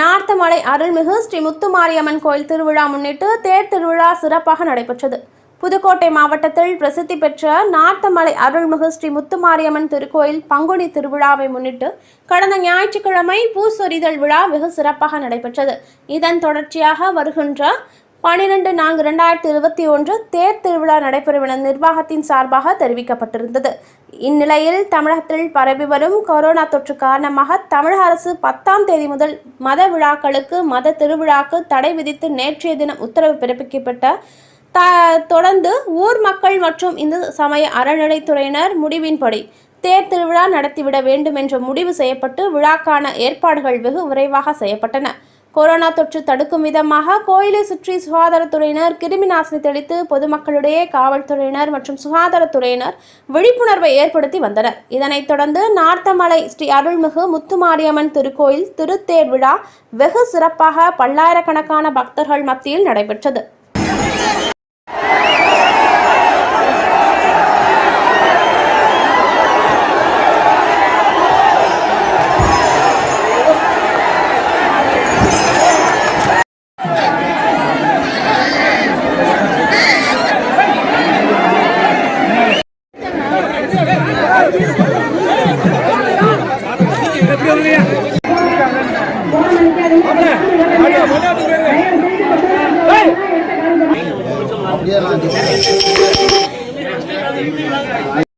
நார்த்தமலை அருள்மிகு ஸ்ரீ முத்துமாரியம்மன் கோயில் திருவிழா முன்னிட்டு தேர் திருவிழா சிறப்பாக நடைபெற்றது. புதுக்கோட்டை மாவட்டத்தில் பிரசித்தி பெற்ற நார்த்தமலை அருள்மிகு ஸ்ரீ முத்துமாரியம்மன் திருக்கோயில் பங்குனி திருவிழாவை முன்னிட்டு கடந்த ஞாயிற்றுக்கிழமை பூசொரிதல் விழா வெகு சிறப்பாக நடைபெற்றது. இதன் தொடர்ச்சியாக வருகின்ற பனிரெண்டு நான்கு இரண்டாயிரத்தி இருபத்தி ஒன்று தேர் திருவிழா நடைபெறும் என நிர்வாகத்தின் சார்பாக தெரிவிக்கப்பட்டிருந்தது. இந்நிலையில் தமிழகத்தில் பரவி வரும் கொரோனா தொற்று காரணமாக தமிழக அரசு பத்தாம் தேதி முதல் மத விழாக்களுக்கு மத திருவிழாக்கு தடை விதித்து நேற்றைய தினம் உத்தரவு பிறப்பிக்கப்பட்ட த தொடர்ந்து ஊர் மக்கள் மற்றும் இந்து சமய அறநிலைத்துறையினர் முடிவின்படி தேர் திருவிழா நடத்திவிட வேண்டும் என்ற முடிவு செய்யப்பட்டு விழாக்கான ஏற்பாடுகள் வெகு விரைவாக செய்யப்பட்டன. கொரோனா தொற்று தடுக்கும் விதமாக கோயிலை சுற்றி சுகாதாரத்துறையினர் கிருமி நாசினி தெளித்து பொதுமக்களிடையே காவல்துறையினர் மற்றும் சுகாதாரத்துறையினர் விழிப்புணர்வை ஏற்படுத்தி வந்தனர். இதனைத் தொடர்ந்து நார்த்தமலை ஸ்ரீ அருள்மிகு முத்துமாரியம்மன் திருக்கோயில் திருத்தேர் விழா வெகு சிறப்பாக பல்லாயிரக்கணக்கான பக்தர்கள் மத்தியில் நடைபெற்றது. அப்படியே